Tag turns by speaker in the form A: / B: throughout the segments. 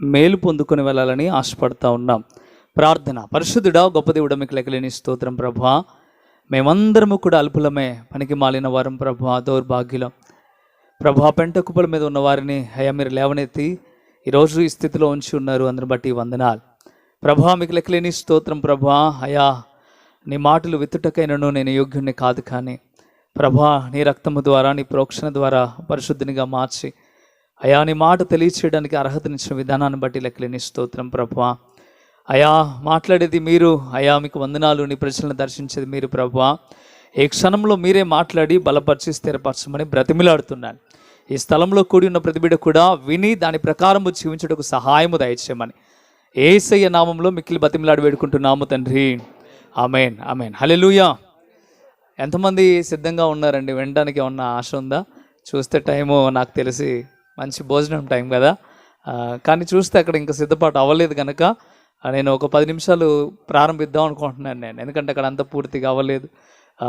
A: మేలు పొందుకొని వెళ్ళాలని ఆశపడతా ఉన్నాం. ప్రార్థన. పరిశుద్ధుడా గొప్ప దేవుడ మీకు లెక్కలేని స్తోత్రం ప్రభా. మేమందరము కూడా అల్పులమే పనికి మాలిన వారం ప్రభా దౌర్భాగ్యులం. ప్రభా పెంట కుప్పల మీద ఉన్న వారిని అయ్యా మీరు లేవనెత్తి ఈరోజు ఈ స్థితిలో ఉంచి ఉన్నారు. అందరిని బట్టి వందనాలు. ప్రభా మీకు లెక్కలేని స్తోత్రం ప్రభా. అయా నీ మాటలు విత్తుటకైనను నేను యోగ్యుణ్ణి కాదు కానీ ప్రభా నీ రక్తము ద్వారా నీ ప్రోక్షణ ద్వారా పరిశుద్ధినిగా మార్చి అయా నీ మాట తెలియచేయడానికి అర్హతనిచ్చిన విధానాన్ని బట్టి లెక్కలేని స్తోత్రం ప్రభా అయా మాట్లాడేది మీరు. అయా మీకు వందనాలు నీ ప్రజలను దర్శించేది మీరు ప్రభా ఏ క్షణంలో మీరే మాట్లాడి బలపరిచి స్థిరపరచమని బ్రతిమిలాడుతున్నాను. ఈ స్థలంలో కూడి ఉన్న ప్రతిబిడ కూడా విని దాని ప్రకారము జీవించుటకు సహాయము దయచేయమని. ఏసయ్య నామంలో మిక్కిలి బతిమిలాడి వేడుకుంటున్నాము తండ్రి. Amen amen. హలెలుయా ఎంతమంది సిద్ధంగా ఉన్నారండి? వినడానికి ఏమన్నా ఆశ ఉందా? చూస్తే టైము నాకు తెలిసి మంచి భోజనం టైం కదా. కానీ చూస్తే అక్కడ ఇంకా సిద్ధపాటు అవ్వలేదు కనుక నేను ఒక పది నిమిషాలు ప్రారంభిద్దాం అనుకుంటున్నాను నేను. ఎందుకంటే అక్కడ అంత పూర్తిగా అవ్వలేదు.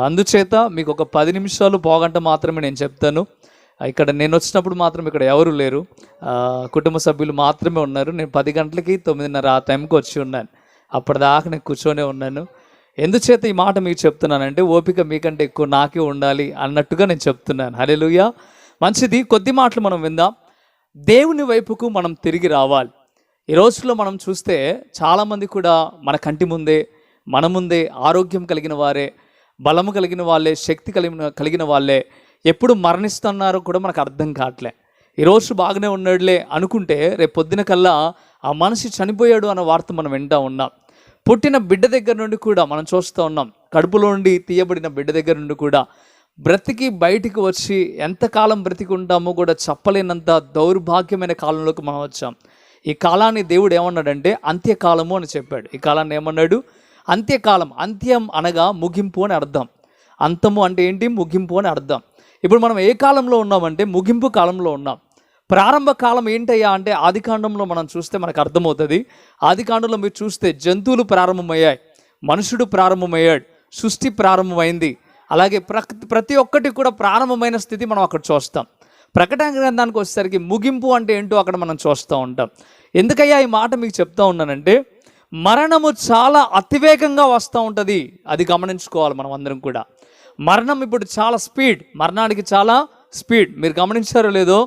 A: అందుచేత మీకు ఒక పది నిమిషాలు పోగంట మాత్రమే నేను చెప్తాను. ఇక్కడ నేను వచ్చినప్పుడు మాత్రం ఇక్కడ ఎవరు లేరు. కుటుంబ సభ్యులు మాత్రమే ఉన్నారు. నేను పది గంటలకి తొమ్మిదిన్నర ఆ టైంకి వచ్చి ఉన్నాను. అప్పటిదాకా నేను కూర్చొనే ఉన్నాను. ఎందుచేత ఈ మాట మీకు చెప్తున్నానంటే ఓపిక మీకంటే ఎక్కువ నాకే ఉండాలి అన్నట్టుగా నేను చెప్తున్నాను. హల్లెలూయా. మంచిది. కొద్ది మాటలు మనం విందాం. దేవుని వైపుకు మనం తిరిగి రావాలి. ఈ రోజుల్లో మనం చూస్తే చాలామంది కూడా మన కంటి ముందే మన ముందే ఆరోగ్యం కలిగిన వారే బలము కలిగిన వాళ్ళే శక్తి కలిగిన కలిగిన వాళ్ళే. ఎప్పుడు మరణిస్తున్నారో కూడా మనకు అర్థం కావట్లే. ఈరోజు బాగానే ఉన్నాడులే అనుకుంటే రేపు పొద్దున కల్లా ఆ మనిషి చనిపోయాడు అన్న వార్త మనం వింటా ఉన్నాం. పుట్టిన బిడ్డ దగ్గర నుండి కూడా మనం చూస్తూ ఉన్నాం. కడుపులో నుండి తీయబడిన బిడ్డ దగ్గర నుండి కూడా. బ్రతికి బయటికి వచ్చి ఎంతకాలం బ్రతికి ఉంటామో కూడా చెప్పలేనంత దౌర్భాగ్యమైన కాలంలోకి మనం వచ్చాం. ఈ కాలాన్ని దేవుడు ఏమన్నాడంటే అంత్యకాలము అని చెప్పాడు. ఈ కాలాన్ని ఏమన్నాడు? అంత్యకాలం అంత్యం అనగా ముగింపు అని అర్థం. అంతము అంటే ఏంటి? ముగింపు అని అర్థం. ఇప్పుడు మనం ఏ కాలంలో ఉన్నామంటే ముగింపు కాలంలో ఉన్నాం. ప్రారంభ కాలం ఏంటయ్యా అంటే ఆదికాండంలో మనం చూస్తే మనకు అర్థమవుతుంది. ఆదికాండంలో మీరు చూస్తే జంతువులు ప్రారంభమయ్యాయి మనుషుడు ప్రారంభమయ్యాడు సృష్టి ప్రారంభమైంది. అలాగే ప్రతి ప్రతి ఒక్కటి కూడా ప్రారంభమైన స్థితి మనం అక్కడ చూస్తాం. ప్రకటన గ్రంథానికి వచ్చేసరికి ముగింపు అంటే ఏంటో అక్కడ మనం చూస్తూ ఉంటాం. ఎందుకయ్యా ఈ మాట మీకు చెప్తా ఉన్నానంటే మరణము చాలా అతివేగంగా వస్తూ ఉంటుంది. అది గమనించుకోవాలి మనం అందరం కూడా. మరణం ఇప్పుడు చాలా స్పీడ్ మరణానికి చాలా స్పీడ్. మీరు గమనించారో లేదో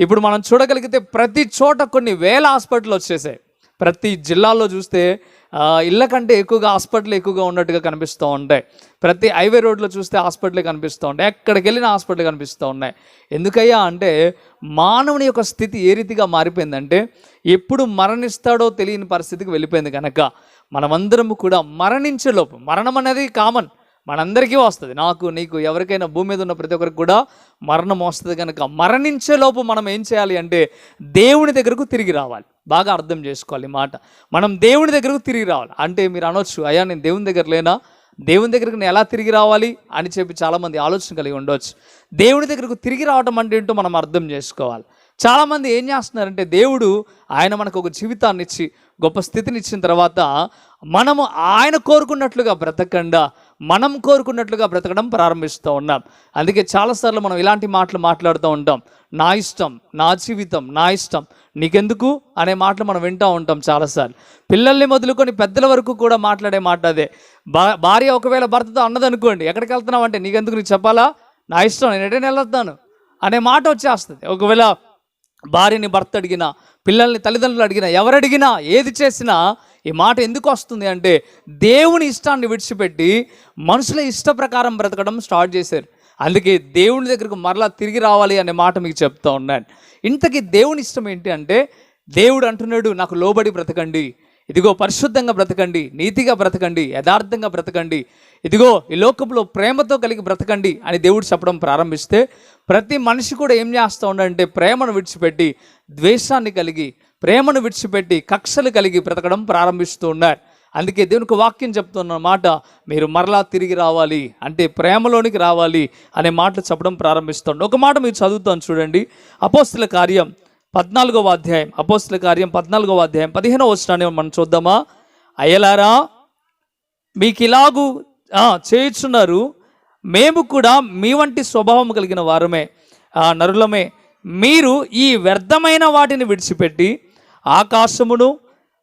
A: ఇప్పుడు మనం చూడగలిగితే ప్రతి చోట కొన్ని వేల హాస్పిటల్ వచ్చేసాయి. ప్రతి జిల్లాలో చూస్తే ఇళ్ళ కంటే ఎక్కువగా హాస్పిటల్ ఎక్కువగా ఉన్నట్టుగా కనిపిస్తూ ఉంటాయి. ప్రతి హైవే రోడ్లో చూస్తే హాస్పిటల్ కనిపిస్తూ ఉంటాయి. ఎక్కడికి వెళ్ళిన హాస్పిటల్ కనిపిస్తూ ఉన్నాయి. ఎందుకయ్యా అంటే మానవుని యొక్క స్థితి ఏ రీతిగా మారిపోయిందంటే ఎప్పుడు మరణిస్తాడో తెలియని పరిస్థితికి వెళ్ళిపోయింది కనుక మనమందరము కూడా మరణించే లోపు మరణం అనేది కామన్. మనందరికీ వస్తుంది. నాకు నీకు ఎవరికైనా భూమి మీద ఉన్న ప్రతి ఒక్కరికి కూడా మరణం వస్తుంది కనుక మరణించే లోపు మనం ఏం చేయాలి అంటే దేవుని దగ్గరకు తిరిగి రావాలి. బాగా అర్థం చేసుకోవాలి మాట. మనం దేవుని దగ్గరకు తిరిగి రావాలి. అంటే మీరు అనొచ్చు అయ్యా నేను దేవుని దగ్గర లేనా? దేవుని దగ్గరకు నేను ఎలా తిరిగి రావాలి? అని చెప్పి చాలామంది ఆలోచన కలిగి ఉండవచ్చు దేవుని దగ్గరకు తిరిగి రావటం అంటే ఏంటో మనం అర్థం చేసుకోవాలి. చాలామంది ఏం చేస్తున్నారంటే దేవుడు ఆయన మనకు ఒక జీవితాన్ని ఇచ్చి గొప్ప స్థితిని ఇచ్చిన తర్వాత మనము ఆయన కోరుకున్నట్లుగా బ్రతకండా మనం కోరుకున్నట్లుగా బ్రతకడం ప్రారంభిస్తూ ఉన్నాం. అందుకే చాలాసార్లు మనం ఇలాంటి మాటలు మాట్లాడుతూ ఉంటాం. నా ఇష్టం నా జీవితం నా ఇష్టం నీకెందుకు అనే మాటలు మనం వింటూ ఉంటాం చాలాసార్లు పిల్లల్ని మొదలుకొని పెద్దల వరకు కూడా మాట్లాడే మాట అదే. భా- భార్య ఒకవేళ భర్తతో అన్నదనుకోండి ఎక్కడికి వెళ్తున్నావు అంటే నీకెందుకు నీకు చెప్పాలా? నా ఇష్టం నేను ఎటైనా వెళ్తాను అనే మాట వచ్చేస్తుంది. ఒకవేళ భార్యని భర్త అడిగినా పిల్లల్ని తల్లిదండ్రులు అడిగినా ఎవరు అడిగినా ఏది చేసినా ఈ మాట ఎందుకు వస్తుంది అంటే దేవుని ఇష్టాన్ని విడిచిపెట్టి మనుషుల ఇష్ట ప్రకారం బ్రతకడం స్టార్ట్ చేశారు. అందుకే దేవుని దగ్గరకు మరలా తిరిగి రావాలి అనే మాట మీకు చెప్తా ఉన్నాను. ఇంతకీ దేవుని ఇష్టం ఏంటి అంటే దేవుడు అంటున్నాడు నాకు లోబడి బ్రతకండి. ఇదిగో పరిశుద్ధంగా బ్రతకండి నీతిగా బ్రతకండి యథార్థంగా బ్రతకండి. ఇదిగో ఈ లోకంలో ప్రేమతో కలిగి బ్రతకండి అని దేవుడు చెప్పడం ప్రారంభిస్తే ప్రతి మనిషి కూడా ఏం చేస్తూ ఉండంటే ప్రేమను విడిచిపెట్టి ద్వేషాన్ని కలిగి ప్రేమను విడిచిపెట్టి కక్షలు కలిగి బ్రతకడం ప్రారంభిస్తూ ఉన్నారు. అందుకే దేవునికి వాక్యం చెప్తున్న మాట మీరు మరలా తిరిగి రావాలి అంటే ప్రేమలోనికి రావాలి అనే మాటలు చెప్పడం ప్రారంభిస్తుంది ఒక మాట మీరు చదువుతాను చూడండి. అపోస్తుల కార్యం పద్నాలుగవ అధ్యాయం అపోస్తుల కార్యం పద్నాలుగవ అధ్యాయం పదిహేనవ వచనాన్ని మనం చూద్దామా? అయ్యలారా మీకు ఇలాగూ చేయుచున్నారు. మేము కూడా మీ వంటి స్వభావం కలిగిన వారమే. నరులమే మీరు ఈ వ్యర్థమైన వాటిని విడిచిపెట్టి ఆకాశమును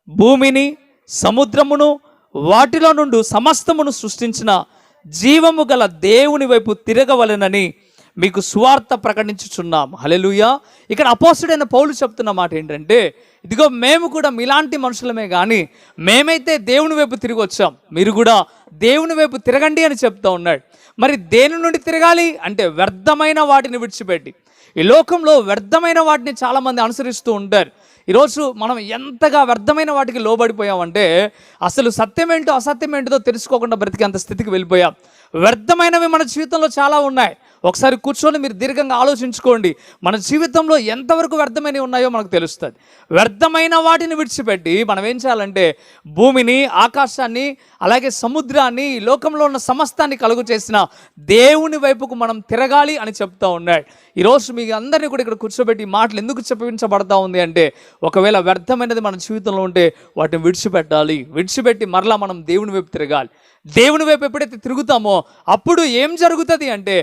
A: భూమిని సముద్రమును వాటిలో నుండి సమస్తమును సృష్టించిన జీవము గల దేవుని వైపు తిరగవలెనని మీకు సువార్త ప్రకటించుచున్నాం. హలెలుయా ఇక్కడ అపోసుడైన పౌలు చెప్తున్న మాట ఏంటంటే ఇదిగో మేము కూడా మీలాంటి మనుషులమే కానీ మేమైతే దేవుని వైపు తిరిగి వచ్చాం. మీరు కూడా దేవుని వైపు తిరగండి అని చెప్తా ఉన్నాడు. మరి దేని నుండి తిరగాలి? అంటే వ్యర్థమైన వాటిని విడిచిపెట్టి. ఈ లోకంలో వ్యర్థమైన వాటిని చాలామంది అనుసరిస్తూ ఉంటారు. ఈరోజు మనం ఎంతగా వ్యర్థమైన వాటికి లోబడిపోయామంటే అసలు సత్యమేంటో అసత్యమేంటో తెలుసుకోకుండా ఏంటో తెలుసుకోకుండా బ్రతికేంత స్థితికి వెళ్ళిపోయాం. వ్యర్థమైనవి మన జీవితంలో చాలా ఉన్నాయి. ఒకసారి కూర్చొని మీరు దీర్ఘంగా ఆలోచించుకోండి. మన జీవితంలో ఎంతవరకు వ్యర్థమైనవి ఉన్నాయో మనకు తెలుస్తుంది. వ్యర్థమైన వాటిని విడిచిపెట్టి మనం ఏం చేయాలంటే భూమిని ఆకాశాన్ని అలాగే సముద్రాన్ని ఈ లోకంలో ఉన్న సమస్తాన్ని కలుగు చేసిన దేవుని వైపుకు మనం తిరగాలి అని చెప్తా ఉన్నాడు ఈరోజు మీ అందరినీ కూడా ఇక్కడ కూర్చోబెట్టి మాటలు ఎందుకు చెప్పించబడతా ఉంది అంటే ఒకవేళ వ్యర్థమైనది మన జీవితంలో ఉంటే వాటిని విడిచిపెట్టాలి. విడిచిపెట్టి మరలా మనం దేవుని వైపు తిరగాలి. దేవుని వైపు ఎప్పుడైతే తిరుగుతామో అప్పుడు ఏం జరుగుతుంది అంటే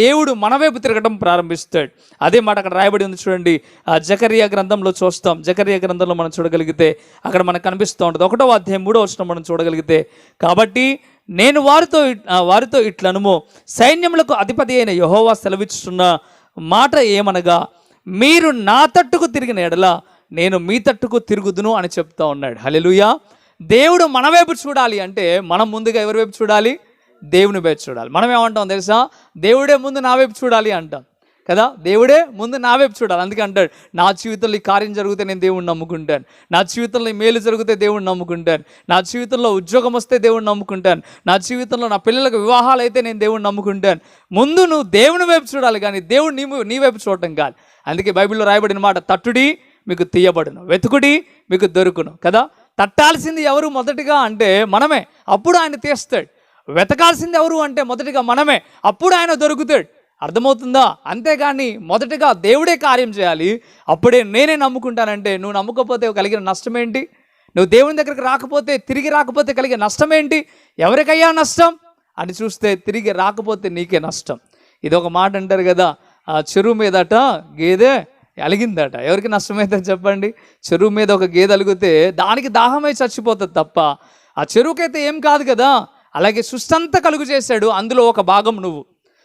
A: దేవుడు మన వైపు తిరగడం ప్రారంభిస్తాడు. అదే మాట అక్కడ రాయబడి ఉంది చూడండి. ఆ జకరియా గ్రంథంలో చూస్తాం. జకరియా గ్రంథంలో మనం చూడగలిగితే అక్కడ మనకు కనిపిస్తూ ఉంటుంది. ఒకటో అధ్యాయం మూడో వచ్చిన మనం చూడగలిగితే కాబట్టి నేను వారితో వారితో ఇట్లనుము సైన్యములకు అధిపతి అయిన యహోవా సెలవిచ్చుతున్న మాట ఏమనగా మీరు నా తట్టుకు తిరిగిన ఎడల నేను మీ తట్టుకు తిరుగుదును అని చెప్తా ఉన్నాడు. హలెలుయా దేవుడు మన వైపు చూడాలి అంటే మనం ముందుగా ఎవరి వైపు చూడాలి? దేవుని వైపు చూడాలి. మనం ఏమంటాం తెలుసా? దేవుడే ముందు నా వైపు చూడాలి అంటాం. కదా? దేవుడే ముందు నా వైపు చూడాలి. అందుకే అంటాడు నా జీవితంలో ఈ కార్యం జరిగితే నేను దేవుడిని నమ్ముకుంటాను. నా జీవితంలో ఈ మేలు జరిగితే దేవుడిని నమ్ముకుంటాను. నా జీవితంలో ఉద్యోగం వస్తే దేవుడిని నమ్ముకుంటాను. నా జీవితంలో నా పిల్లలకు వివాహాలు అయితే నేను దేవుడిని నమ్ముకుంటాను. ముందు నువ్వు దేవుని వైపు చూడాలి కానీ దేవుడు నీ నీ వైపు చూడటం కాదు. అందుకే బైబిల్లో రాయబడిన మాట తట్టుడి మీకు తీయబడును. వెతుకుడి మీకు దొరుకును. కదా? తట్టాల్సింది ఎవరు మొదటిగా అంటే మనమే. అప్పుడు ఆయన తీస్తాడు. వెతకాల్సింది ఎవరు అంటే మొదటిగా మనమే. అప్పుడు ఆయన దొరుకుతాడు. అర్థమవుతుందా? అంతేగాని మొదటగా దేవుడే కార్యం చేయాలి. అప్పుడే నేనే నమ్ముకుంటానంటే నువ్వు నమ్ముకపోతే కలిగిన నష్టం ఏంటి నువ్వు దేవుని దగ్గరికి రాకపోతే తిరిగి రాకపోతే కలిగే నష్టం ఏంటి ఎవరికయ్యా నష్టం? అని చూస్తే తిరిగి రాకపోతే నీకే నష్టం. ఇది ఒక మాట అంటారు కదా ఆ చెరువు మీదట గేదె అలిగిందట. ఎవరికి నష్టమైతే చెప్పండి? చెరువు మీద ఒక గేదె అలిగితే దానికి దాహమై చచ్చిపోతుంది తప్ప ఆ చెరువుకైతే ఏం కాదు కదా. అలాగే సుస్థంతా కలుగు చేశాడు అందులో ఒక భాగం నువ్వు.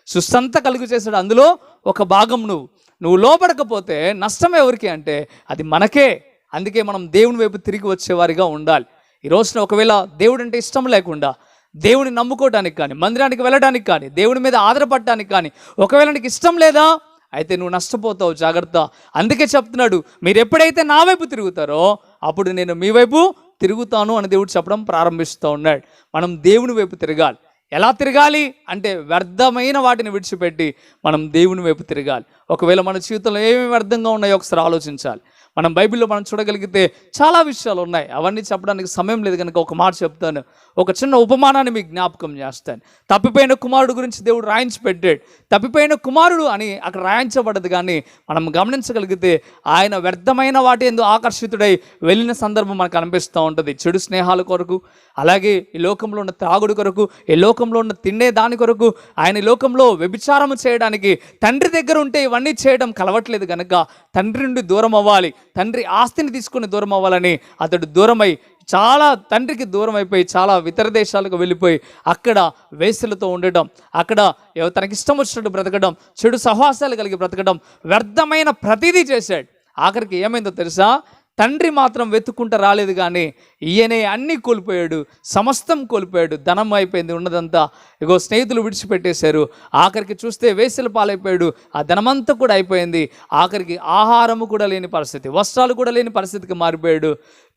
A: సుస్థంతా కలుగు చేశాడు. అందులో ఒక భాగం నువ్వు. నువ్వు లోపడకపోతే నష్టం ఎవరికి అంటే అది మనకే. అందుకే మనం దేవుని వైపు తిరిగి వచ్చేవారిగా ఉండాలి. ఈ రోజున ఒకవేళ దేవుడు అంటే ఇష్టం లేకుండా దేవుని నమ్ముకోవడానికి కానీ మందిరానికి వెళ్ళడానికి కానీ దేవుని మీద ఆధారపడటానికి కానీ ఒకవేళ నీకు ఇష్టం లేదా అయితే నువ్వు నష్టపోతావు జాగ్రత్త. అందుకే చెప్తున్నాడు మీరు ఎప్పుడైతే నా వైపు తిరుగుతారో అప్పుడు నేను మీ వైపు తిరుగుతాను అని దేవుడు చెప్పడం ప్రారంభిస్తూ ఉన్నాడు. మనం దేవుని వైపు తిరగాలి. ఎలా తిరగాలి అంటే వ్యర్థమైన వాటిని విడిచిపెట్టి మనం దేవుని వైపు తిరగాలి. ఒకవేళ మన జీవితంలో ఏమి వ్యర్థంగా ఉన్నాయో ఒకసారి ఆలోచించాలి. మనం బైబిల్లో మనం చూడగలిగితే చాలా విషయాలు ఉన్నాయి. అవన్నీ చెప్పడానికి సమయం లేదు కనుక ఒక మాట చెప్తాను. ఒక చిన్న ఉపమానాన్ని మీకు జ్ఞాపకం చేస్తాను. తప్పిపోయిన కుమారుడు గురించి దేవుడు రాయించి పెట్టాడు తప్పిపోయిన కుమారుడు అని అక్కడ రాయించబడదు కానీ మనం గమనించగలిగితే ఆయన వ్యర్థమైన వాటి ఎందు ఆకర్షితుడై వెళ్ళిన సందర్భం మనకు అనిపిస్తూ ఉంటుంది. చెడు స్నేహాల కొరకు అలాగే ఈ లోకంలో ఉన్న త్రాగుడు కొరకు ఈ లోకంలో ఉన్న తిండే దాని కొరకు ఆయన ఈ లోకంలో వ్యభిచారం చేయడానికి తండ్రి దగ్గర ఉంటే ఇవన్నీ చేయడం కలవట్లేదు కనుక తండ్రి నుండి దూరం అవ్వాలి తండ్రి ఆస్తిని తీసుకుని దూరం అవ్వాలని అతడు దూరమై చాలా తండ్రికి దూరం అయిపోయి చాలా ఇతర దేశాలకు వెళ్ళిపోయి అక్కడ వేసులతో ఉండటం అక్కడ ఎవ- తనకి ఇష్టం వచ్చినట్టు బ్రతకడం చెడు సహవాసాలు కలిగి బ్రతకడం వ్యర్థమైన ప్రతిదీ చేశాడు. ఆఖరికి ఏమైందో తెలుసా? తండ్రి మాత్రం వెతుక్కుంటూ రాలేదు కానీ ఈయనే అన్నీ కోల్పోయాడు సమస్తం కోల్పోయాడు ధనం అయిపోయింది ఉన్నదంతా ఇగో స్నేహితులు విడిచిపెట్టేశారు. ఆఖరికి చూస్తే వేసల పాలైపోయాడు ఆ ధనమంతా కూడా అయిపోయింది. ఆఖరికి ఆహారము కూడా లేని పరిస్థితి వస్త్రాలు కూడా లేని పరిస్థితికి మారిపోయాడు.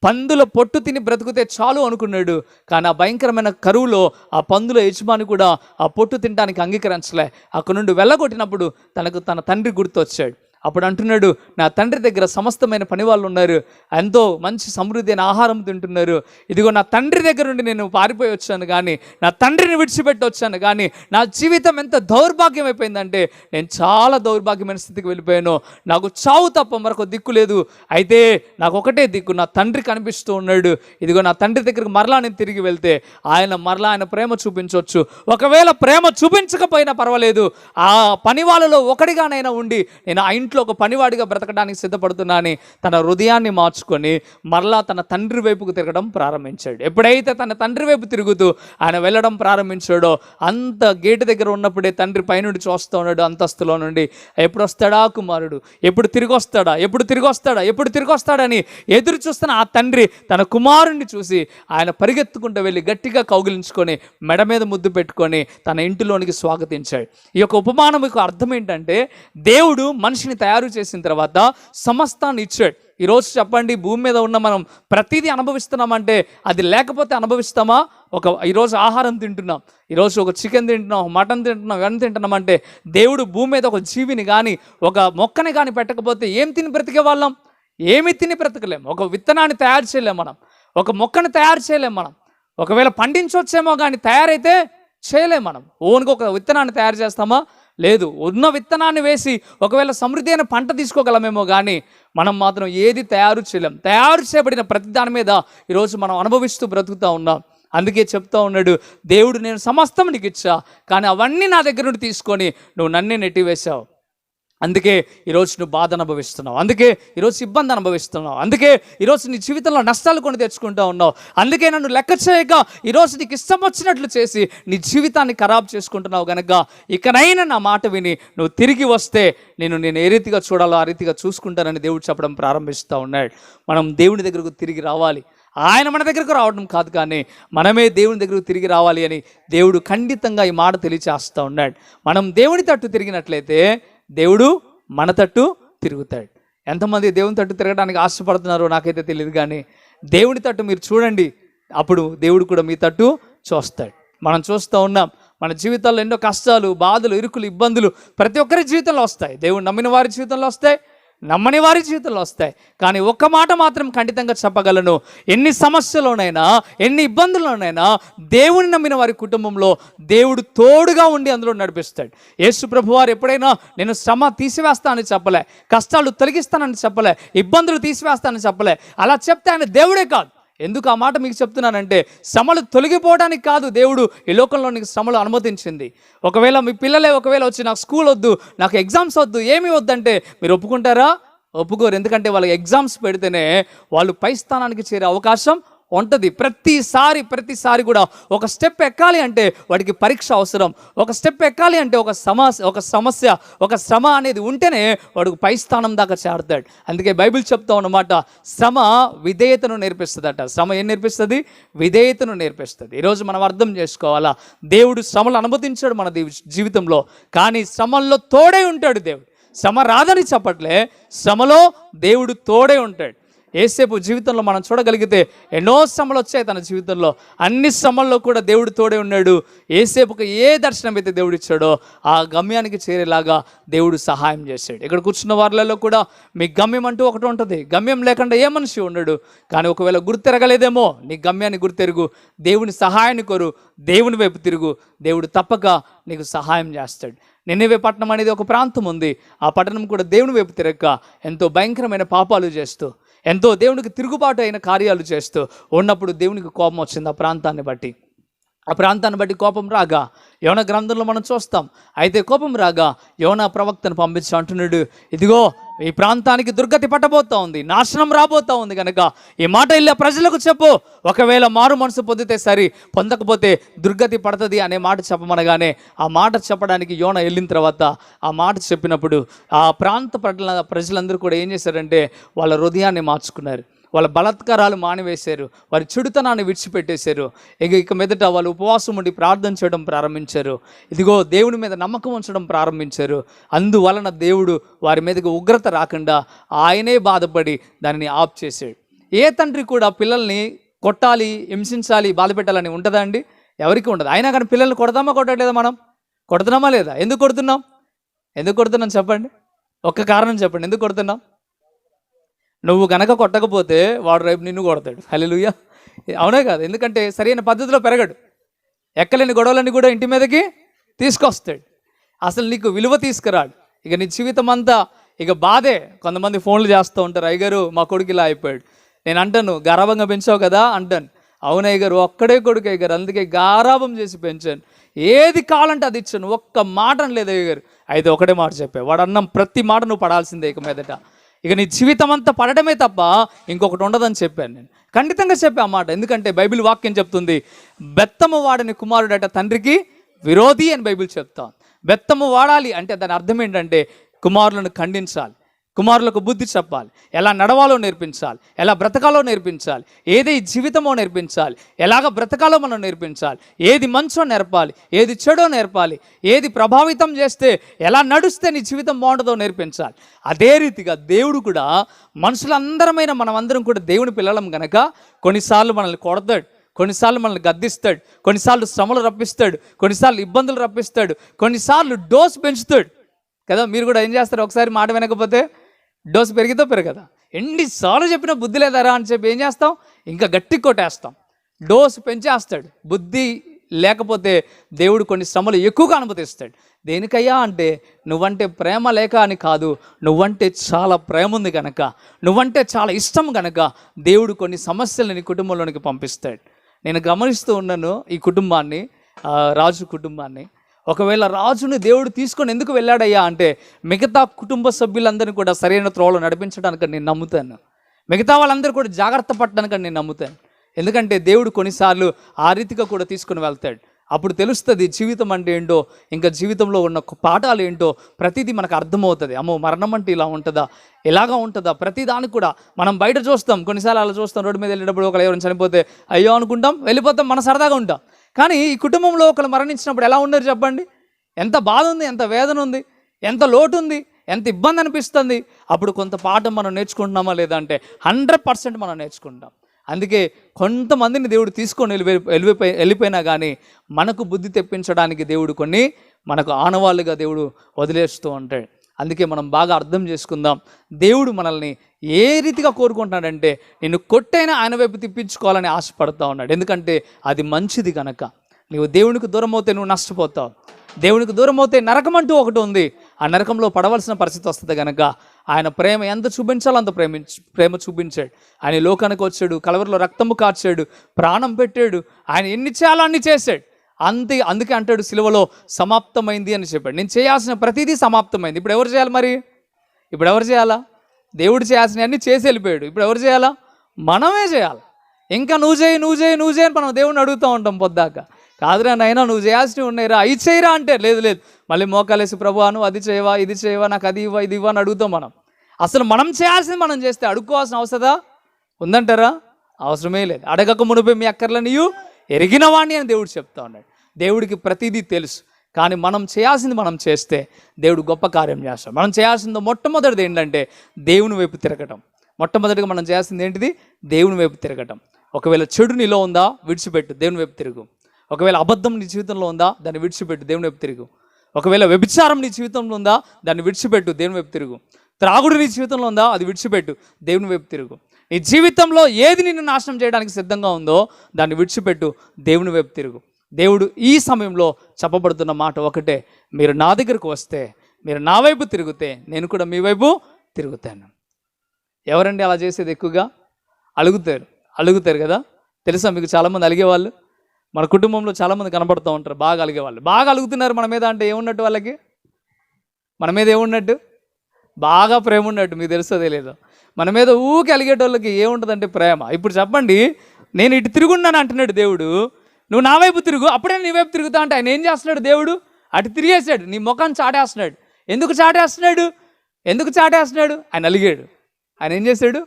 A: పందుల పొట్టు తిని బ్రతికితే చాలు అనుకున్నాడు కానీ ఆ భయంకరమైన కరువులో ఆ పందుల యజమాని కూడా ఆ పొట్టు తినడానికి అంగీకరించలే. అక్కడ నుండి వెళ్ళగొట్టినప్పుడు తనకు తన తండ్రి గుర్తొచ్చాడు. అప్పుడు అంటున్నాడు నా తండ్రి దగ్గర సమస్తమైన పని వాళ్ళు ఉన్నారు ఎంతో మంచి సమృద్ధి అయిన ఆహారం తింటున్నారు. ఇదిగో నా తండ్రి దగ్గర నుండి నేను పారిపోయి వచ్చాను కానీ నా తండ్రిని విడిచిపెట్టి వచ్చాను కానీ నా జీవితం ఎంత దౌర్భాగ్యం అయిపోయిందంటే నేను చాలా దౌర్భాగ్యమైన స్థితికి వెళ్ళిపోయాను. నాకు చావు తప్ప మరొక దిక్కు లేదు. అయితే నాకు ఒకటే దిక్కు నా తండ్రి కనిపిస్తూ ఉన్నాడు. ఇదిగో నా తండ్రి దగ్గరికి మరలా నేను తిరిగి వెళ్తే ఆయన మరలా ఆయన ప్రేమ చూపించవచ్చు. ఒకవేళ ప్రేమ చూపించకపోయినా పర్వాలేదు. ఆ పని వాళ్ళలో ఒకటిగానైనా ఉండి నేను ఆ ఇంట్లో ఒక పనివాడిగా బ్రతకడానికి సిద్ధపడుతున్నా అని తన హృదయాన్ని మార్చుకొని మరలా తన తండ్రి వైపుకు తిరగడం ప్రారంభించాడు. ఎప్పుడైతే తన తండ్రి వైపు తిరుగుతూ ఆయన వెళ్ళడం ప్రారంభించాడో అంత గేటు దగ్గర ఉన్నప్పుడే తండ్రి పైనుండి చూస్తూ ఉన్నాడు అంతస్తులో నుండి. ఎప్పుడు వస్తాడా కుమారుడు? ఎప్పుడు తిరిగి వస్తాడా? ఎప్పుడు తిరిగి వస్తాడా? ఎప్పుడు తిరిగి వస్తాడని ఎదురు చూస్తున్న ఆ తండ్రి తన కుమారుణ్ణి చూసి ఆయన పరిగెత్తుకుంటూ వెళ్ళి గట్టిగా కౌగిలించుకొని మెడ మీద ముద్దు పెట్టుకొని తన ఇంటిలోనికి స్వాగతించాడు. ఈ యొక్క ఉపమానం యొక్క అర్థం ఏంటంటే దేవుడు మనిషిని తయారు చేసిన తర్వాత సమస్తాన్ని ఇచ్చాడు. ఈరోజు చెప్పండి భూమి మీద ఉన్న మనం ప్రతిదీ అనుభవిస్తున్నామంటే అది లేకపోతే అనుభవిస్తామా? ఒక ఈరోజు ఆహారం తింటున్నాం. ఈరోజు ఒక చికెన్ తింటున్నాం మటన్ తింటున్నాం ఇవన్నీ తింటున్నాం అంటే దేవుడు భూమి మీద ఒక జీవిని కానీ ఒక మొక్కని కానీ పెట్టకపోతే ఏం తిని బ్రతికే వాళ్ళం? ఏమి తిని బ్రతకలేం. ఒక విత్తనాన్ని తయారు చేయలేం మనం. ఒక మొక్కను తయారు చేయలేం మనం. ఒకవేళ పండించవచ్చేమో కానీ తయారైతే చేయలేం మనం. ఓన్గా ఒక విత్తనాన్ని తయారు చేస్తామా? లేదు ఉన్న విత్తనాన్ని వేసి ఒకవేళ సమృద్ధి అయిన పంట తీసుకోగలమేమో కానీ మనం మాత్రం ఏది తయారు చేయలేం. తయారు చేయబడిన ప్రతి దాని మీద ఈరోజు మనం అనుభవిస్తూ బ్రతుకుతూ ఉన్నాం. అందుకే చెప్తా ఉన్నాడు దేవుడు నేను సమస్తం నీకు ఇచ్చా కానీ అవన్నీ నా దగ్గర నుండి తీసుకొని నువ్వు నన్నే నెట్టివేశావు. అందుకే ఈరోజు నువ్వు బాధ అనుభవిస్తున్నావు. అందుకే ఈరోజు ఇబ్బంది అనుభవిస్తున్నావు. అందుకే ఈరోజు నీ జీవితంలో నష్టాలు కొని తెచ్చుకుంటూ ఉన్నావు. అందుకే నన్ను లెక్క చేయక ఈరోజు నీకు ఇష్టం వచ్చినట్లు చేసి నీ జీవితాన్ని ఖరాబ్ చేసుకుంటున్నావు కనుక ఇకనైనా నా మాట విని నువ్వు తిరిగి వస్తే నేను నేను ఏ రీతిగా చూడాలో ఆ రీతిగా చూసుకుంటానని దేవుడు చెప్పడం ప్రారంభిస్తూ ఉన్నాడు. మనం దేవుని దగ్గరకు తిరిగి రావాలి. ఆయన మన దగ్గరకు రావడం కాదు కానీ మనమే దేవుని దగ్గరకు తిరిగి రావాలి అని దేవుడు ఖండితంగా ఈ మాట తెలియచేస్తూ ఉన్నాడు. మనం దేవుని తట్టు తిరిగినట్లయితే దేవుడు మన తట్టు తిరుగుతాడు. ఎంతమంది దేవుని తట్టు తిరగడానికి ఆశపడుతున్నారో నాకైతే తెలియదు కానీ దేవుని తట్టు మీరు చూడండి అప్పుడు దేవుడు కూడా మీ తట్టు చూస్తాడు. మనం చూస్తూ ఉన్నాం మన జీవితాల్లో ఎన్నో కష్టాలు బాధలు ఇరుకులు ఇబ్బందులు ప్రతి ఒక్కరి జీవితంలో వస్తాయి. దేవుడు నమ్మిన వారి జీవితంలో వస్తాయి నమ్మని వారి జీవితంలో వస్తాయి. కానీ ఒక్క మాట మాత్రం ఖండితంగా చెప్పగలను. ఎన్ని సమస్యలోనైనా ఎన్ని ఇబ్బందుల్లోనైనా దేవుని నమ్మిన వారి కుటుంబంలో దేవుడు తోడుగా ఉండి అందులో నడిపిస్తాడు. యేసు ప్రభు వారు ఎప్పుడైనా నేను శ్రమ తీసివేస్తానని చెప్పలే కష్టాలు తొలగిస్తానని చెప్పలే ఇబ్బందులు తీసివేస్తానని చెప్పలే అలా చెప్తే ఆయన దేవుడే కాదు. ఎందుకు ఆ మాట మీకు చెప్తున్నానంటే శ్రమలు తొలగిపోవడానికి కాదు దేవుడు ఈ లోకంలో నీకు శ్రమలు అనుమతించింది. ఒకవేళ మీ పిల్లలే ఒకవేళ వచ్చి నాకు స్కూల్ వద్దు నాకు ఎగ్జామ్స్ వద్దు ఏమి వద్దంటే మీరు ఒప్పుకుంటారా? ఒప్పుకోరు. ఎందుకంటే వాళ్ళకి ఎగ్జామ్స్ పెడితేనే వాళ్ళు పై స్థానానికి చేరే అవకాశం ఉంటుంది. ప్రతిసారి ప్రతిసారి కూడా ఒక స్టెప్ ఎక్కాలి అంటే వాడికి పరీక్ష అవసరం. ఒక స్టెప్ ఎక్కాలి అంటే ఒక సమస్య ఒక సమస్య ఒక శ్రమ అనేది ఉంటేనే వాడికి పై స్థానం దాకా చేరుతాడు. అందుకే బైబిల్ చెప్తా ఉన్నమాట శ్రమ విధేయతను నేర్పిస్తుందట. శ్రమ ఏం నేర్పిస్తుంది? విధేయతను నేర్పిస్తుంది. ఈరోజు మనం అర్థం చేసుకోవాలా? దేవుడు శ్రమలు అనుమతించాడు మన జీవితంలో కానీ శ్రమల్లో తోడే ఉంటాడు దేవుడు. శ్రమ రాదని చెప్పట్లే శ్రమలో దేవుడు తోడే ఉంటాడు. ఏసేపు జీవితంలో మనం చూడగలిగితే ఎన్నో శ్రమలు వచ్చాయి తన జీవితంలో. అన్ని శ్రమల్లో కూడా దేవుడు తోడే ఉన్నాడు. ఏసేపుకు ఏ దర్శనం అయితే దేవుడు ఇచ్చాడో ఆ గమ్యానికి చేరేలాగా దేవుడు సహాయం చేశాడు. ఇక్కడ కూర్చున్న వారిలో కూడా మీ గమ్యం అంటూ ఒకటి ఉంటుంది. గమ్యం లేకుండా ఏ మనిషి ఉండడు. కానీ ఒకవేళ గుర్తెరగలేదేమో నీ గమ్యాన్ని గుర్తెరుగు. దేవుని సహాయాన్ని కోరు. దేవుని వైపు తిరుగు. దేవుడు తప్పక నీకు సహాయం చేస్తాడు. నిన్నవే పట్టణం అనేది ఒక ప్రాంతం ఉంది. ఆ పట్టణం కూడా దేవుని వైపు తిరగక ఎంతో భయంకరమైన పాపాలు చేస్తూ ఎంతో దేవునికి తిరుగుబాటు అయిన కార్యాలు చేస్తూ ఉన్నప్పుడు దేవునికి కోపం వచ్చింది ఆ ప్రాంతాన్ని బట్టి. ఆ ప్రాంతాన్ని బట్టి కోపం రాగా యోన గ్రంథంలో మనం చూస్తాం. అయితే కోపం రాగా యోన ప్రవక్తను పంపించి అంటున్నాడు ఇదిగో ఈ ప్రాంతానికి దుర్గతి పట్టబోతా ఉంది నాశనం రాబోతా ఉంది కనుక ఈ మాట వెళ్ళి ప్రజలకు చెప్పు. ఒకవేళ మారు మనసు పొందితే సరి పొందకపోతే దుర్గతి పడుతుంది అనే మాట చెప్పమనగానే ఆ మాట చెప్పడానికి యోన వెళ్ళిన తర్వాత ఆ మాట చెప్పినప్పుడు ఆ ప్రాంత ప్రజల ప్రజలందరూ కూడా ఏం చేశారంటే వాళ్ళ హృదయాన్ని మార్చుకున్నారు. వాళ్ళ బలాత్కారాలు మానివేశారు. వారి చెడుతనాన్ని విడిచిపెట్టేశారు. ఇక ఇక మీదట వాళ్ళు ఉపవాసం ఉండి ప్రార్థన చేయడం ప్రారంభించారు. ఇదిగో దేవుని మీద నమ్మకం ఉంచడం ప్రారంభించారు. అందువలన దేవుడు వారి మీదకి ఉగ్రత రాకుండా ఆయనే బాధపడి దానిని ఆఫ్ చేశాడు. ఏ తండ్రి కూడా పిల్లల్ని కొట్టాలి హింసించాలి బాధ పెట్టాలని ఉంటుందా అండి? ఎవరికి ఉండదు. అయినా కానీ పిల్లల్ని కొడదామా కొట్టట్లేదా మనం? కొడుతున్నామా లేదా? ఎందుకు కొడుతున్నాం? ఎందుకు కొడుతున్నాం చెప్పండి? ఒక్క కారణం చెప్పండి. ఎందుకు కొడుతున్నాం? నువ్వు గనక కొట్టకపోతే వాడు రేపు నిన్ను కొడతాడు. హలెలుయ అవునే కాదు. ఎందుకంటే సరైన పద్ధతిలో పెరగడు. ఎక్కలేని గొడవలన్నీ కూడా ఇంటి మీదకి తీసుకొస్తాడు. అసలు నీకు విలువ తీసుకురాడు. ఇక నీ జీవితం అంతా ఇక బాధే. కొంతమంది ఫోన్లు చేస్తూ ఉంటారు. అయ్యగారు మా కొడుకు ఇలా అయిపోయాడు. నేను అంటాను గర్వంగా పెంచావు కదా అంటాను. అవునయ్య గారు ఒక్కడే కొడుకు అయ్యగారు. అందుకే గారాభం చేసి పెంచాను. ఏది కావాలంటే అది ఇచ్చాను. ఒక్క మాట లేదు అయ్యగారు. అయితే ఒకటే మాట చెప్పా. వాడు అన్నం ప్రతి మాట నువ్వు పడాల్సిందే ఇక మీదట. ఇక నీ జీవితం అంతా పడటమే తప్ప ఇంకొకటి ఉండదని చెప్పాను నేను. ఖండితంగా చెప్పా అన్నమాట మాట. ఎందుకంటే బైబిల్ వాక్యం చెప్తుంది బెత్తము వాడని కుమారుడట తండ్రికి విరోధి అని బైబిల్ చెప్తాం. బెత్తము వాడాలి అంటే దాని అర్థం ఏంటంటే కుమారులను ఖండించాలి. కుమారులకు బుద్ధి చెప్పాలి. ఎలా నడవాలో నేర్పించాలి. ఎలా బ్రతకాలో నేర్పించాలి. ఏది జీవితమో నేర్పించాలి. ఎలాగ బ్రతకాలో మనం నేర్పించాలి. ఏది మంచో నేర్పాలి. ఏది చెడో నేర్పాలి. ఏది ప్రభావితం చేస్తే ఎలా నడుస్తే నీ జీవితం బాగుంటుందో నేర్పించాలి. అదే రీతిగా దేవుడు కూడా మనుషులందరమైన మనమందరం కూడా దేవుని పిల్లలం గనక కొన్నిసార్లు మనల్ని కొడతాడు. కొన్నిసార్లు మనల్ని గద్దిస్తాడు. కొన్నిసార్లు శ్రమలు రప్పిస్తాడు. కొన్నిసార్లు ఇబ్బందులు రప్పిస్తాడు. కొన్నిసార్లు డోస్ పెంచుతాడు. కదా మీరు కూడా ఏం చేస్తారు? ఒకసారి మాట వినకపోతే డోస్ పెరిగితే పెరగదా. ఎన్నిసార్లు చెప్పినా బుద్ధి లేదారా అని చెప్పి ఏం చేస్తాం? ఇంకా గట్టి కొట్టేస్తాం. డోసు పెంచేస్తాడు. బుద్ధి లేకపోతే దేవుడు కొన్ని శ్రమలు ఎక్కువగా అనుమతిస్తాడు. దేనికయ్యా అంటే నువ్వంటే ప్రేమ లేక అని కాదు నువ్వంటే చాలా ప్రేమ ఉంది కనుక నువ్వంటే చాలా ఇష్టం కనుక దేవుడు కొన్ని సమస్యలను నీ కుటుంబంలోనికి పంపిస్తాడు. నేను గమనిస్తూ ఉన్నాను ఈ కుటుంబాన్ని రాజు కుటుంబాన్ని. ఒకవేళ రాజుని దేవుడు తీసుకొని ఎందుకు వెళ్ళాడయ్యా అంటే మిగతా కుటుంబ సభ్యులందరినీ కూడా సరైన త్రోవలో నడిపించడానికి నేను నమ్ముతాను. మిగతా వాళ్ళందరూ కూడా జాగ్రత్త పట్టడానికి నేను నమ్ముతాను. ఎందుకంటే దేవుడు కొన్నిసార్లు ఆ రీతిగా కూడా తీసుకుని వెళ్తాడు. అప్పుడు తెలుస్తుంది జీవితం అంటే ఏంటో ఇంకా జీవితంలో ఉన్న పాఠాలు ఏంటో ప్రతిదీ మనకు అర్థమవుతుంది. అమ్మో మరణం అంటే ఇలా ఉంటుందా? ఇలాగా ఉంటుందా? ప్రతి దానికి కూడా మనం బయట చూస్తాం. కొన్నిసార్లు అలా చూస్తాం. రోడ్డు మీద వెళ్ళేటప్పుడు ఒకరు ఎవరైనా చనిపోతే అయ్యో అనుకుంటాం వెళ్ళిపోతాం మన సరదాగా ఉంటాం. కానీ ఈ కుటుంబంలో ఒకరు మరణించినప్పుడు ఎలా ఉన్నారు చెప్పండి? ఎంత బాధ ఉంది ఎంత వేదన ఉంది ఎంత లోటు ఉంది ఎంత ఇబ్బంది అనిపిస్తుంది? అప్పుడు కొంత పాఠం మనం నేర్చుకుంటున్నామా లేదంటే హండ్రెడ్ పర్సెంట్ మనం నేర్చుకుంటాం. అందుకే కొంతమందిని దేవుడు తీసుకొని వెళ్ళిపోయి వెళ్ళిపోయి వెళ్ళిపోయినా కానీ మనకు బుద్ధి తెప్పించడానికి దేవుడు కొన్ని మనకు ఆనవాళ్ళుగా దేవుడు వదిలేస్తూ ఉంటాడు. అందుకే మనం బాగా అర్థం చేసుకుందాం. దేవుడు మనల్ని ఏ రీతిగా కోరుకుంటున్నాడంటే నిన్ను కొట్టైనా ఆయన వైపు తిప్పించుకోవాలని ఆశపడతా ఉన్నాడు. ఎందుకంటే అది మంచిది కనుక నీవు దేవునికి దూరం అవుతే నువ్వు నష్టపోతావు. దేవునికి దూరం అవుతే నరకం అంటూ ఒకటి ఉంది. ఆ నరకంలో పడవలసిన పరిస్థితి వస్తుంది కనుక ఆయన ప్రేమ ఎంత చూపించాలో అంత ప్రేమించ ప్రేమ చూపించాడు. ఆయన లోకానికి వచ్చాడు కలవరిలో రక్తము కార్చాడు ప్రాణం పెట్టాడు. ఆయన ఎన్ని చేయాలో అన్ని చేశాడు. అంతే అందుకే అంటాడు సిలువలో సమాప్తమైంది అని చెప్పాడు. నేను చేయాల్సిన ప్రతిదీ సమాప్తమైంది. ఇప్పుడు ఎవరు చేయాలి మరి? ఇప్పుడు ఎవరు చేయాలా? దేవుడు చేయాల్సిన అన్ని చేసి వెళ్ళిపోయాడు. ఇప్పుడు ఎవరు చేయాలా? మనమే చేయాలి. ఇంకా నువ్వు చేయి నువ్వు చేయి నువ్వు చేయి మనం దేవుడిని అడుగుతూ ఉంటాం పొద్దాక. కాదురా నైనా నువ్వు చేయాల్సినవి ఉన్నాయిరా అవి చేయరా అంటే లేదు లేదు. మళ్ళీ మోకాలేసి ప్రభు అను అది చేయవా ఇది చేయవా నాకు అది ఇవ్వ ఇది ఇవ్వ అని అడుగుతాం మనం. అసలు మనం చేయాల్సింది మనం చేస్తే అడుక్కోవాల్సిన అవసరం ఉందంటారా? అవసరమే లేదు. అడగక మునిపోయి మీ అక్కర్లనియు ఎరిగిన వాణ్ణి అని దేవుడు చెప్తా ఉన్నాడు. దేవుడికి ప్రతిదీ తెలుసు. కానీ మనం చేయాల్సింది మనం చేస్తే దేవుడు గొప్ప కార్యం చేస్తాం మనం చేయాల్సింది మొట్టమొదటిది ఏంటంటే దేవుని వైపు తిరగటం. మొట్టమొదటిగా మనం చేయాల్సింది ఏంటిది? దేవుని వైపు తిరగటం. ఒకవేళ చెడు నీలో ఉందా విడిచిపెట్టు దేవుని వైపు తిరుగు. ఒకవేళ అబద్ధం నీ జీవితంలో ఉందా దాన్ని విడిచిపెట్టు దేవుని వైపు తిరుగు. ఒకవేళ వ్యభిచారం నీ జీవితంలో ఉందా దాన్ని విడిచిపెట్టు దేవుని వైపు తిరుగు. త్రాగుడు నీ జీవితంలో ఉందా అది విడిచిపెట్టు దేవుని వైపు తిరుగు. నీ జీవితంలో ఏది నిన్ను నాశనం చేయడానికి సిద్ధంగా ఉందో దాన్ని విడిచిపెట్టు దేవుని వైపు తిరుగు. దేవుడు ఈ సమయంలో చెప్పబడుతున్న మాట ఒకటే. మీరు నా దగ్గరకు వస్తే మీరు నా వైపు తిరిగితే నేను కూడా మీ వైపు తిరుగుతాను. ఎవరండి అలా చేసేది ఎక్కువగా? అలుగుతారు. అలుగుతారు కదా? తెలుసా మీకు చాలామంది అలిగేవాళ్ళు? మన కుటుంబంలో చాలామంది కనబడుతూ ఉంటారు బాగా అలిగేవాళ్ళు. బాగా అలుగుతున్నారు మన మీద అంటే ఏమున్నట్టు వాళ్ళకి? మన మీద ఏమున్నట్టు? బాగా ప్రేమ ఉన్నట్టు మీకు తెలుసో తెలియదు మన మీద ఊకి అలిగేటోళ్ళకి ఏముంటుందంటే ప్రేమ. ఇప్పుడు చెప్పండి నేను ఇటు తిరుగున్నాను అంటున్నాడు దేవుడు నువ్వు నా వైపు తిరుగు అప్పుడే నీ వైపు తిరుగుతా అంటే ఆయన ఏం చేస్తున్నాడు దేవుడు? అటు తిరిగేసాడు నీ ముఖాన్ని చాటేస్తున్నాడు. ఎందుకు చాటేస్తున్నాడు? ఎందుకు చాటేస్తున్నాడు? ఆయన అలిగాడు. ఆయన ఏం చేశాడు?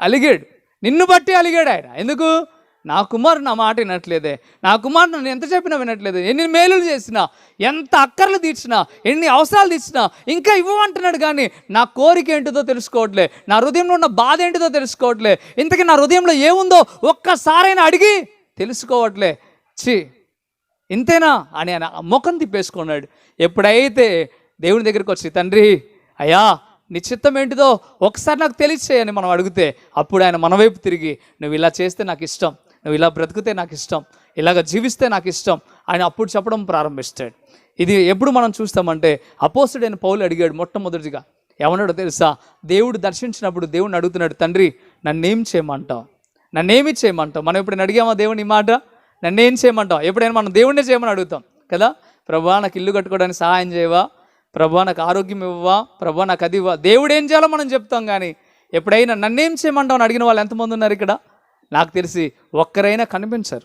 A: అలిగాడు. నిన్ను బట్టి అలిగాడు ఆయన. ఎందుకు? నా కుమారుడు నా మాట వినట్లేదే. నా కుమారుడు నన్ను ఎంత చెప్పినా వినట్లేదు. ఎన్ని మేలులు చేసినా ఎంత అక్కర్లు తీర్చినా ఎన్ని అవసరాలు తీర్చినా ఇంకా ఇవ్వమంటున్నాడు కానీ నా కోరిక ఏంటిదో తెలుసుకోవట్లే. నా హృదయంలో ఉన్న బాధ ఏంటిదో తెలుసుకోవట్లే. ఇంతకీ నా హృదయంలో ఏముందో ఒక్కసారైనా అడిగి తెలుసుకోవట్లే. ఛీ ఇంతేనా అని ఆయన ముఖం తిప్పేసుకున్నాడు. ఎప్పుడైతే దేవుని దగ్గరికి వచ్చి తండ్రి అయ్యా నీ చిత్తం ఏంటిదో ఒకసారి నాకు తెలియచేయని మనం అడిగితే అప్పుడు ఆయన మన వైపు తిరిగి నువ్వు ఇలా చేస్తే నాకు ఇష్టం నువ్వు ఇలా బ్రతికితే నాకు ఇష్టం ఇలాగ జీవిస్తే నాకు ఇష్టం ఆయన అప్పుడు చెప్పడం ప్రారంభిస్తాడు. ఇది ఎప్పుడు మనం చూస్తామంటే అపోసుడైన పౌలు అడిగాడు మొట్టమొదటిగా. ఏమన్నాడో తెలుసా? దేవుడు దర్శించినప్పుడు దేవుడిని అడుగుతున్నాడు తండ్రి నన్నేం చేయమంటావు? నన్నేమి చేయమంటావు? మనం ఎప్పుడైనా అడిగామా దేవుని మాట? నన్నేం చేయమంటావు? ఎప్పుడైనా మనం దేవుడినే చేయమని అడుగుతాం. కదా? ప్రభా నాకు ఇల్లు కట్టుకోవడానికి సహాయం చేయవా? ప్రభా నాకు ఆరోగ్యం ఇవ్వవా? ప్రభా నాకు అది ఇవ్వా దేవుడు ఏం చేయాలో మనం చెప్తాం కానీ ఎప్పుడైనా నన్నేం చేయమంటావు అని అడిగిన వాళ్ళు ఎంతమంది ఉన్నారు ఇక్కడ? నాకు తెలిసి ఒక్కరైనా కనిపించరు.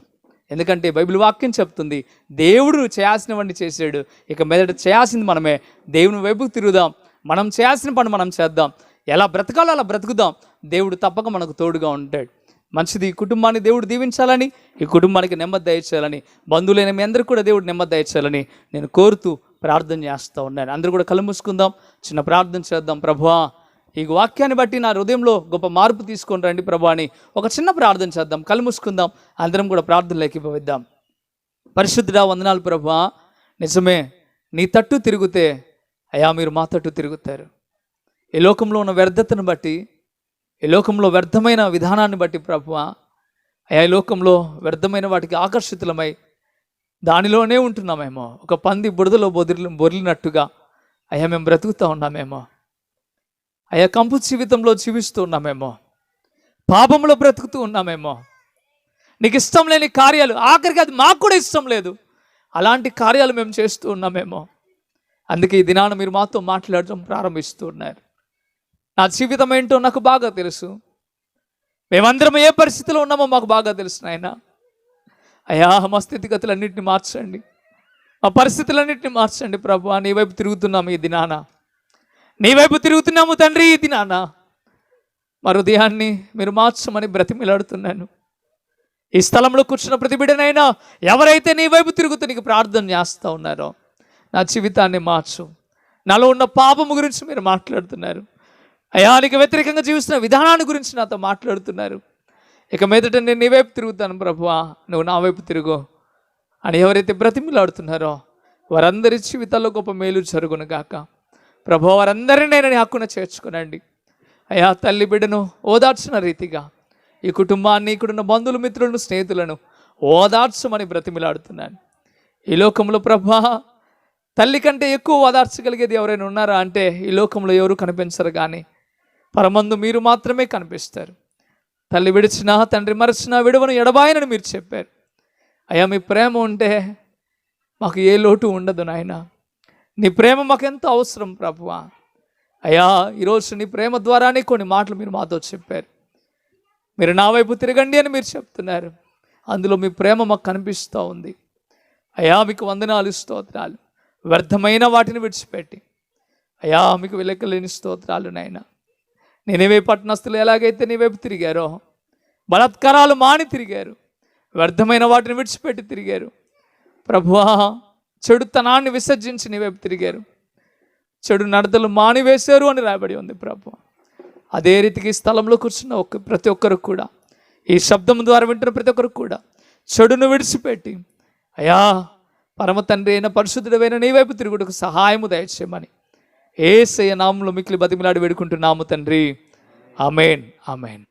A: ఎందుకంటే బైబిల్ వాక్యం చెప్తుంది దేవుడు చేయాల్సినవన్నీ చేసాడు ఇక మెదడు చేయాల్సింది మనమే. దేవుని వైపుకు తిరుగుదాం. మనం చేయాల్సిన పని మనం చేద్దాం. ఎలా బ్రతకాలో అలా బ్రతుకుదాం. దేవుడు తప్పక మనకు తోడుగా ఉంటాడు. మంచిది. ఈ కుటుంబాన్ని దేవుడు దీవించాలని ఈ కుటుంబానికి నెమ్మది దయచేయాలని బంధువులైన మీ అందరికీ కూడా దేవుడు నెమ్మది దయచేయాలని నేను కోరుతూ ప్రార్థన చేస్తూ ఉన్నాను. అందరూ కూడా కళ్ళు మూసుకుందాం చిన్న ప్రార్థన చేద్దాం. ప్రభువా ఈ వాక్యాన్ని బట్టి నా హృదయంలో గొప్ప మార్పు తీసుకొని రండి ప్రభా అని ఒక చిన్న ప్రార్థన చేద్దాం. కళ్ళు మూసుకుందాం అందరం కూడా ప్రార్థనలోకి లేకపోద్దాం పరిశుద్ధుడా వందనాలు ప్రభా. నిజమే నీ తట్టు తిరిగితే అయా మీరు మా తట్టు తిరుగుతారు. ఈ లోకంలో ఉన్న వ్యర్థతను బట్టి ఈ లోకంలో వ్యర్థమైన విధానాన్ని బట్టి ప్రభు అయా ఈ లోకంలో వ్యర్థమైన వాటికి ఆకర్షితులమై దానిలోనే ఉంటున్నామేమో. ఒక పంది బురదలో బొదిరి బొరిలినట్టుగా అయ్యా మేము బ్రతుకుతూ ఉన్నామేమో. అయ్యా కంపు జీవితంలో జీవిస్తూ ఉన్నామేమో. పాపంలో బ్రతుకుతూ ఉన్నామేమో. నీకు ఇష్టం లేని కార్యాలు ఆఖరికి అది మాకు కూడా ఇష్టం లేదు. అలాంటి కార్యాలు మేము చేస్తూ ఉన్నామేమో. అందుకే ఈ దినాన మీరు మాతో మాట్లాడటం ప్రారంభిస్తూ ఉన్నారు. నా జీవితం ఏంటో నాకు బాగా తెలుసు. మేమందరం ఏ పరిస్థితిలో ఉన్నామో మాకు బాగా తెలుసు నాయన. అయ్యా మా స్థితిగతులన్నింటినీ మార్చండి. మా పరిస్థితులన్నింటినీ మార్చండి ప్రభు. నీ వైపు తిరుగుతున్నాము ఈ దినాన. నీ వైపు తిరుగుతున్నాము తండ్రి ఈ దినాన. మా హృదయాన్ని మీరు మార్చమని బ్రతిమిలాడుతున్నాను. ఈ స్థలంలో కూర్చున్న ప్రతిబిడనైనా ఎవరైతే నీ వైపు తిరుగుతూ నీకు ప్రార్థన చేస్తూ ఉన్నారో నా జీవితాన్ని మార్చు. నాలో ఉన్న పాపము గురించి మీరు మాట్లాడుతున్నారు. అయానికి వ్యతిరేకంగా జీవిస్తున్న విధానాన్ని గురించి నాతో మాట్లాడుతున్నారు. ఇక మీదట నేను నీ వైపు తిరుగుతాను ప్రభువా. నువ్వు నా వైపు తిరుగు. అని ఎవరైతే బ్రతిమిలాడుతున్నారో వారందరి జీవితాల్లో గొప్ప మేలు జరుగును గాక. ప్రభు వారందరినీ నేను నీ హక్కున చేర్చుకునండి. అయా తల్లి బిడ్డను ఓదార్చిన రీతిగా ఈ కుటుంబాన్ని ఇక్కడున్న బంధువులు మిత్రులను స్నేహితులను ఓదార్చమని బ్రతిమిలాడుతున్నాను. ఈ లోకంలో ప్రభా తల్లి కంటే ఎక్కువ ఓదార్చగలిగేది ఎవరైనా ఉన్నారా? అంటే ఈ లోకంలో ఎవరు కనిపించరు కానీ పరమందు మీరు మాత్రమే కనిపిస్తారు. తల్లి విడిచినా తండ్రి మరచినా విడవను ఎడబాయనని మీరు చెప్పారు. అయ్యా మీ ప్రేమ ఉంటే మాకు ఏ లోటు ఉండదు నాయన. నీ ప్రేమ మాకెంతో అవసరం ప్రభువా. అయ్యా ఈరోజు నీ ప్రేమ ద్వారానే కొన్ని మాటలు మీరు మాతో చెప్పారు. మీరు నా వైపు తిరగండి అని మీరు చెప్తున్నారు. అందులో మీ ప్రేమ మాకు కనిపిస్తూ ఉంది. అయా మీకు వందనాలు స్తోత్రాలు. వ్యర్థమైన వాటిని విడిచిపెట్టి. అయా మీకు విలకలేని స్తోత్రాలు నాయనా. నేనేవే పట్టణస్తులు ఎలాగైతే నీ వైపు తిరిగారో బలాత్కారాలు మాని తిరిగారు వ్యర్థమైన వాటిని విడిచిపెట్టి తిరిగారు. ప్రభువా చెడుతనాన్ని విసర్జించి నీ వైపు తిరిగారు. చెడు నడతలు మానివేశారు అని రాయబడి ఉంది ప్రభు. అదే రీతికి స్థలంలో కూర్చున్న ఒక్క ప్రతి ఒక్కరు కూడా ఈ శబ్దం ద్వారా వింటున్న ప్రతి ఒక్కరు కూడా చెడును విడిచిపెట్టి అయా పరమ తండ్రి అయిన పరిశుద్ధుడైన నీ వైపు తిరుగుటకు సహాయము దయచేయమని ఏసయ్య నామంలో మిక్కిలి బతిమిలాడి వేడుకుంటున్నాము తండ్రి. అమేన్ అమేన్